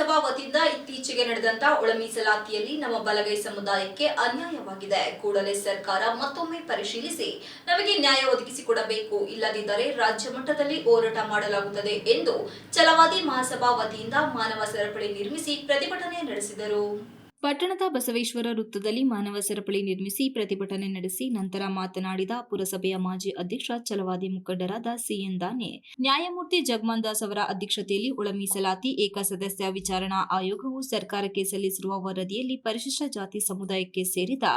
ಮಹಾಸಭಾ ವತಿಯಿಂದ ಇತ್ತೀಚೆಗೆ ನಡೆದಂತ ಒಳ ಮೀಸಲಾತಿಯಲ್ಲಿ ನಮ್ಮ ಬಲಗೈ ಸಮುದಾಯಕ್ಕೆ ಅನ್ಯಾಯವಾಗಿದೆ. ಕೂಡಲೇ ಸರ್ಕಾರ ಮತ್ತೊಮ್ಮೆ ಪರಿಶೀಲಿಸಿ ನಮಗೆ ನ್ಯಾಯ ಒದಗಿಸಿಕೊಡಬೇಕು ಇಲ್ಲದಿದ್ದರೆ ರಾಜ್ಯ ಮಟ್ಟದಲ್ಲಿ ಹೋರಾಟ ಮಾಡಲಾಗುತ್ತದೆ ಎಂದು ಛಲವಾದಿ ಮಹಾಸಭಾ ವತಿಯಿಂದ ಮಾನವ ಸರಪಳಿ ನಿರ್ಮಿಸಿ ಪ್ರತಿಭಟನೆ ನಡೆಸಿದರು. ಪಟ್ಟಣದ ಬಸವೇಶ್ವರ ವೃತ್ತದಲ್ಲಿ ಮಾನವ ಸರಪಳಿ ನಿರ್ಮಿಸಿ ಪ್ರತಿಭಟನೆ ನಡೆಸಿ ನಂತರ ಮಾತನಾಡಿದ ಪುರಸಭೆಯ ಮಾಜಿ ಅಧ್ಯಕ್ಷ, ಛಲವಾದಿ ಮುಖಂಡರಾದ ಸಿಎನ್ ದಾನೆ. ನ್ಯಾಯಮೂರ್ತಿ ಜಗಮನ್ ದಾಸ್ ಅವರ ಅಧ್ಯಕ್ಷತೆಯಲ್ಲಿ ಒಳ ಮೀಸಲಾತಿ ಏಕಸದಸ್ಯ ವಿಚಾರಣಾ ಆಯೋಗವು ಸರ್ಕಾರಕ್ಕೆ ಸಲ್ಲಿಸಿರುವ ವರದಿಯಲ್ಲಿ ಪರಿಶಿಷ್ಟ ಜಾತಿ ಸಮುದಾಯಕ್ಕೆ ಸೇರಿದ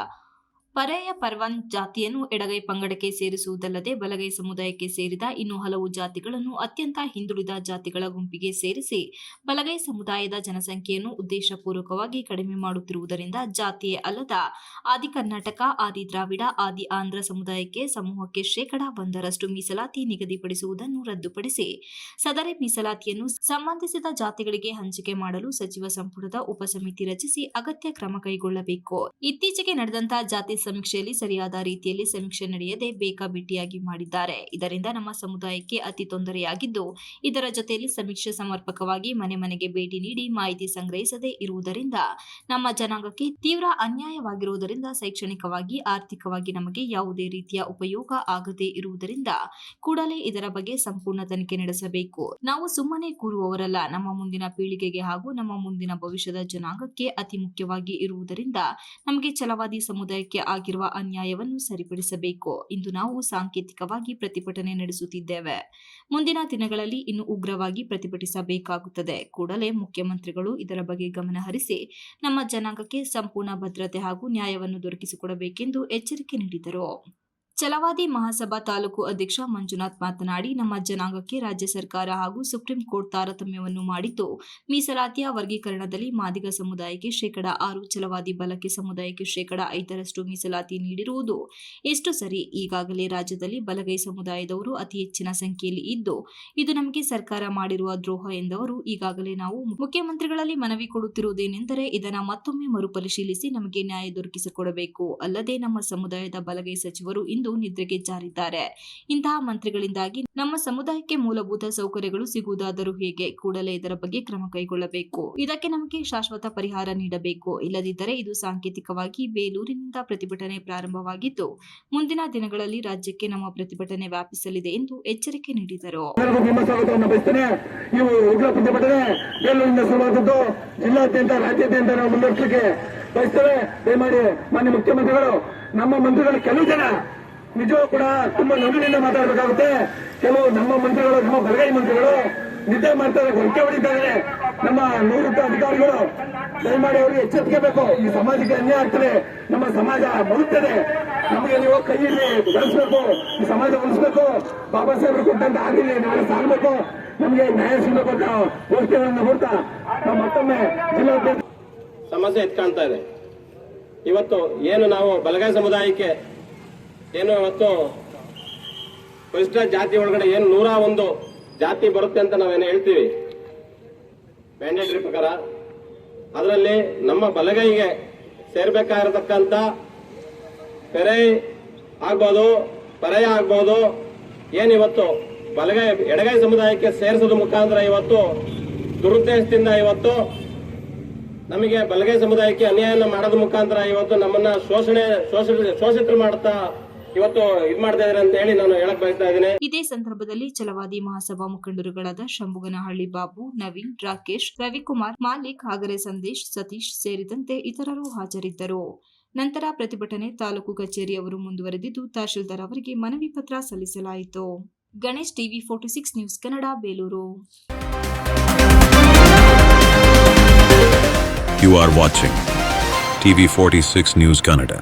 ಪರ್ಯಾಯ ಪರ್ವಾನ್ ಜಾತಿಯನ್ನು ಎಡಗೈ ಪಂಗಡಕ್ಕೆ ಸೇರಿಸುವುದಲ್ಲದೆ ಬಲಗೈ ಸಮುದಾಯಕ್ಕೆ ಸೇರಿದ ಇನ್ನು ಹಲವು ಜಾತಿಗಳನ್ನು ಅತ್ಯಂತ ಹಿಂದುಳಿದ ಜಾತಿಗಳ ಗುಂಪಿಗೆ ಸೇರಿಸಿ ಬಲಗೈ ಸಮುದಾಯದ ಜನಸಂಖ್ಯೆಯನ್ನು ಉದ್ದೇಶಪೂರ್ವಕವಾಗಿ ಕಡಿಮೆ ಮಾಡುತ್ತಿರುವುದರಿಂದ ಜಾತಿಯೇ ಅಲ್ಲದ ಆದಿ ಕರ್ನಾಟಕ, ಆದಿ ದ್ರಾವಿಡ, ಆದಿ ಆಂಧ್ರ ಸಮುದಾಯಕ್ಕೆ ಸಮೂಹಕ್ಕೆ ಶೇಕಡಾ ಒಂದರಷ್ಟು ಮೀಸಲಾತಿ ನಿಗದಿಪಡಿಸುವುದನ್ನು ರದ್ದುಪಡಿಸಿ ಸದರಿ ಮೀಸಲಾತಿಯನ್ನು ಸಂಬಂಧಿಸಿದ ಜಾತಿಗಳಿಗೆ ಹಂಚಿಕೆ ಮಾಡಲು ಸಚಿವ ಸಂಪುಟದ ಉಪಸಮಿತಿ ರಚಿಸಿ ಅಗತ್ಯ ಕ್ರಮ ಕೈಗೊಳ್ಳಬೇಕು. ಇತ್ತೀಚೆಗೆ ನಡೆದಂತಹ ಜಾತಿ ಸಮೀಕ್ಷೆಯಲ್ಲಿ ಸರಿಯಾದ ರೀತಿಯಲ್ಲಿ ಸಮೀಕ್ಷೆ ನಡೆಯದೆ ಬೇಕಾಬಿಟ್ಟಿಯಾಗಿ ಮಾಡಿದ್ದಾರೆ. ಇದರಿಂದ ನಮ್ಮ ಸಮುದಾಯಕ್ಕೆ ಅತಿ ತೊಂದರೆಯಾಗಿದ್ದು, ಇದರ ಜೊತೆಯಲ್ಲಿ ಸಮೀಕ್ಷೆ ಸಮರ್ಪಕವಾಗಿ ಮನೆ ಮನೆಗೆ ಭೇಟಿ ನೀಡಿ ಮಾಹಿತಿ ಸಂಗ್ರಹಿಸದೆ ಇರುವುದರಿಂದ ನಮ್ಮ ಜನಾಂಗಕ್ಕೆ ತೀವ್ರ ಅನ್ಯಾಯವಾಗಿರುವುದರಿಂದ, ಶೈಕ್ಷಣಿಕವಾಗಿ, ಆರ್ಥಿಕವಾಗಿ ನಮಗೆ ಯಾವುದೇ ರೀತಿಯ ಉಪಯೋಗ ಆಗದೇ ಇರುವುದರಿಂದ ಕೂಡಲೇ ಇದರ ಬಗ್ಗೆ ಸಂಪೂರ್ಣ ತನಿಖೆ ನಡೆಸಬೇಕು. ನಾವು ಸುಮ್ಮನೆ ಕೂರುವವರಲ್ಲ, ನಮ್ಮ ಮುಂದಿನ ಪೀಳಿಗೆಗೆ ಹಾಗೂ ನಮ್ಮ ಮುಂದಿನ ಭವಿಷ್ಯದ ಜನಾಂಗಕ್ಕೆ ಅತಿ ಮುಖ್ಯವಾಗಿ ಇರುವುದರಿಂದ ನಮಗೆ ಛಲವಾದಿ ಸಮುದಾಯಕ್ಕೆ ಆಗಿರುವ ಅನ್ಯಾಯವನ್ನು ಸರಿಪಡಿಸಬೇಕು ಇಂದು ನಾವು ಸಾಂಕೇತಿಕವಾಗಿ ಪ್ರತಿಭಟನೆ ನಡೆಸುತ್ತಿದ್ದೇವೆ. ಮುಂದಿನ ದಿನಗಳಲ್ಲಿ ಇನ್ನು ಉಗ್ರವಾಗಿ ಪ್ರತಿಭಟಿಸಬೇಕಾಗುತ್ತದೆ. ಕೂಡಲೇ ಮುಖ್ಯಮಂತ್ರಿಗಳು ಇದರ ಬಗ್ಗೆ ಗಮನ ಹರಿಸಿ ನಮ್ಮ ಜನಾಂಗಕ್ಕೆ ಸಂಪೂರ್ಣ ಭದ್ರತೆ ಹಾಗೂ ನ್ಯಾಯವನ್ನು ದೊರಕಿಸಿಕೊಡಬೇಕೆಂದು ಎಚ್ಚರಿಕೆ ನೀಡಿದರು. ಛಲವಾದಿ ಮಹಾಸಭಾ ತಾಲೂಕು ಅಧ್ಯಕ್ಷ ಮಂಜುನಾಥ್ ಮಾತನಾಡಿ, ನಮ್ಮ ಜನಾಂಗಕ್ಕೆ ರಾಜ್ಯ ಸರ್ಕಾರ ಹಾಗೂ ಸುಪ್ರೀಂ ಕೋರ್ಟ್ ತಾರತಮ್ಯವನ್ನು ಮಾಡಿದ್ದು ಮೀಸಲಾತಿಯ ವರ್ಗೀಕರಣದಲ್ಲಿ ಮಾದಿಗ ಸಮುದಾಯಕ್ಕೆ ಶೇಕಡ ಆರು ಛಲವಾದಿ ಬಲಕ್ಕೆ ಸಮುದಾಯಕ್ಕೆ ಶೇಕಡ ಐದರಷ್ಟು ಮೀಸಲಾತಿ ನೀಡಿರುವುದು ಎಷ್ಟು ಸರಿ? ಈಗಾಗಲೇ ರಾಜ್ಯದಲ್ಲಿ ಬಲಗೈ ಸಮುದಾಯದವರು ಅತಿ ಹೆಚ್ಚಿನ ಸಂಖ್ಯೆಯಲ್ಲಿ ಇದ್ದು, ಇದು ನಮಗೆ ಸರ್ಕಾರ ಮಾಡಿರುವ ದ್ರೋಹ ಎಂದವರು ಈಗಾಗಲೇ ನಾವು ಮುಖ್ಯಮಂತ್ರಿಗಳಲ್ಲಿ ಮನವಿ ಕೊಡುತ್ತಿರುವುದೇನೆಂದರೆ, ಇದನ್ನು ಮತ್ತೊಮ್ಮೆ ಮರುಪರಿಶೀಲಿಸಿ ನಮಗೆ ನ್ಯಾಯ ದೊರಕಿಸಿಕೊಡಬೇಕು. ಅಲ್ಲದೆ ನಮ್ಮ ಸಮುದಾಯದ ಬಲಗೈ ಸಚಿವರು ಇಂದು ನಿದ್ರೆಗೆ ಜಾರಿದ್ದಾರೆ. ಇಂತಹ ಮಂತ್ರಿಗಳಿಂದಾಗಿ ನಮ್ಮ ಸಮುದಾಯಕ್ಕೆ ಮೂಲಭೂತ ಸೌಕರ್ಯಗಳು ಸಿಗುವುದಾದರೂ ಹೇಗೆ? ಕೂಡಲೇ ಇದರ ಬಗ್ಗೆ ಕ್ರಮ ಕೈಗೊಳ್ಳಬೇಕು. ಇದಕ್ಕೆ ನಮಗೆ ಶಾಶ್ವತ ಪರಿಹಾರ ನೀಡಬೇಕು. ಇಲ್ಲದಿದ್ದರೆ ಇದು ಸಾಂಕೇತಿಕವಾಗಿ ಬೇಲೂರಿನಿಂದ ಪ್ರತಿಭಟನೆ ಪ್ರಾರಂಭವಾಗಿದ್ದು, ಮುಂದಿನ ದಿನಗಳಲ್ಲಿ ರಾಜ್ಯಕ್ಕೆ ನಮ್ಮ ಪ್ರತಿಭಟನೆ ವ್ಯಾಪಿಸಲಿದೆ ಎಂದು ಎಚ್ಚರಿಕೆ ನೀಡಿದರು. ಬಯಸ್ತೇವೆ. ದಯಮಾಡಿ ಮಾನ್ಯ ಮುಖ್ಯಮಂತ್ರಿಗಳು, ನಮ್ಮ ಮಂತ್ರಿಗಳು ಕೆಲವು ಜನ ನಿಜವೂ ಕೂಡ ತುಂಬಾ ನಗುವಿನಿಂದ ಮಾತಾಡಬೇಕಾಗುತ್ತೆ. ಕೆಲವು ನಮ್ಮ ಮಂತ್ರಿಗಳು, ನಮ್ಮ ಬಲಗೈ ಮಂತ್ರಿಗಳು ನಿದ್ದೆ ಮಾಡ್ತಾರೆ ಹೊರಕೆ ಹೊಡಿತಾರೆ ನಮ್ಮ ನಿವೃತ್ತ ಅಧಿಕಾರಿಗಳು, ದಯಮಾಡಿ ಅವರಿಗೆ ಎಚ್ಚರಿಕೆ ಬೇಕು ಈ ಸಮಾಜಕ್ಕೆ ಅನ್ಯಾಯ ಆಗ್ತದೆ. ನಮ್ಮ ಸಮಾಜ ಬರುತ್ತದೆ ನಮಗೆ ನೀವು ಕೈಯಲ್ಲಿ ಬೆಳೆಸಬೇಕು. ಈ ಸಮಾಜ ಉಳಿಸ್ಬೇಕು. ಬಾಬಾ ಸಾಹೇಬರು ಕೊಟ್ಟಂತ ಆಗಿಲ್ಲ ನಾಳೆ ಸಾಗಬೇಕು. ನಮಗೆ ನ್ಯಾಯ ಸಿಗಬೇಕು ಅಂತ ಘೋಷಣೆಗಳನ್ನು ಕೊಡ್ತಾ ನಾವು ಮತ್ತೊಮ್ಮೆ ಜಿಲ್ಲಾಧ್ಯಕ್ಷ ಸಮಸ್ಯೆ ಎತ್ಕಾಣ್ತಾ ಇದೆ. ಇವತ್ತು ಏನು ನಾವು ಬಲಗೈ ಸಮುದಾಯಕ್ಕೆ ಏನು ಇವತ್ತು ಪರಿಶಿಷ್ಟ ಜಾತಿ ಒಳಗಡೆ ಏನು ನೂರ ಒಂದು ಜಾತಿ ಬರುತ್ತೆ ಅಂತ ನಾವೇನು ಹೇಳ್ತೀವಿ? ಮ್ಯಾಂಡೇಟರಿ ಪ್ರಕಾರ. ಅದರಲ್ಲಿ ನಮ್ಮ ಬಲಗೈಗೆ ಸೇರ್ಬೇಕಾಗಿರತಕ್ಕಂತ ಪೆರೈ ಆಗ್ಬೋದು ಪರಯ ಆಗ್ಬೋದು ಏನಿವತ್ತು ಬಲಗೈ, ಎಡಗೈ ಸಮುದಾಯಕ್ಕೆ ಸೇರಿಸೋದ್ರ ಮುಖಾಂತರ ಇವತ್ತು ದುರುದ್ದೇಶದಿಂದ ಇವತ್ತು ನಮಗೆ ಬಲಗೈ ಸಮುದಾಯಕ್ಕೆ ಅನ್ಯಾಯನ ಮಾಡೋದ್ರ ಮುಖಾಂತರ ಇವತ್ತು ನಮ್ಮನ್ನ ಶೋಷಣೆ ಶೋಷಿತ ಶೋಷಿತರು ಮಾಡ್ತಾ ಇವತ್ತು ಇದ್ ಮಾಡ್ತಾ ಇದ್ದಾರೆ ಅಂತ ಹೇಳಿ ನಾನು ಹೇಳಕ್ ಬಯಸ್ತಾ ಇದ್ದೇನೆ. ಇದೇ ಸಂದರ್ಭದಲ್ಲಿ ಛಲವಾದಿ ಮಹಾಸಭಾ ಮುಖಂಡರುಗಳಾದ ಶಂಭುಗನಹಳ್ಳಿ ಬಾಬು ನವೀನ್ ರಾಕೇಶ್ ರವಿಕುಮಾರ್ ಮಾಲಿಕ್ ಹಾಗರೆ ಸಂದೇಶ್ ಸತೀಶ್ ಸೇರಿದಂತೆ ಇತರರು ಹಾಜರಿದ್ದರು. ನಂತರ ಪ್ರತಿಭಟನೆ ತಾಲೂಕು ಕಚೇರಿಯವರು ಮುಂದುವರೆದಿದ್ದು ತಹಶೀಲ್ದಾರ್ ಅವರಿಗೆ ಮನವಿ ಪತ್ರ ಸಲ್ಲಿಸಲಾಯಿತು. Ganesh TV forty six news Kannada Belur. You are watching TV46 News Kannada.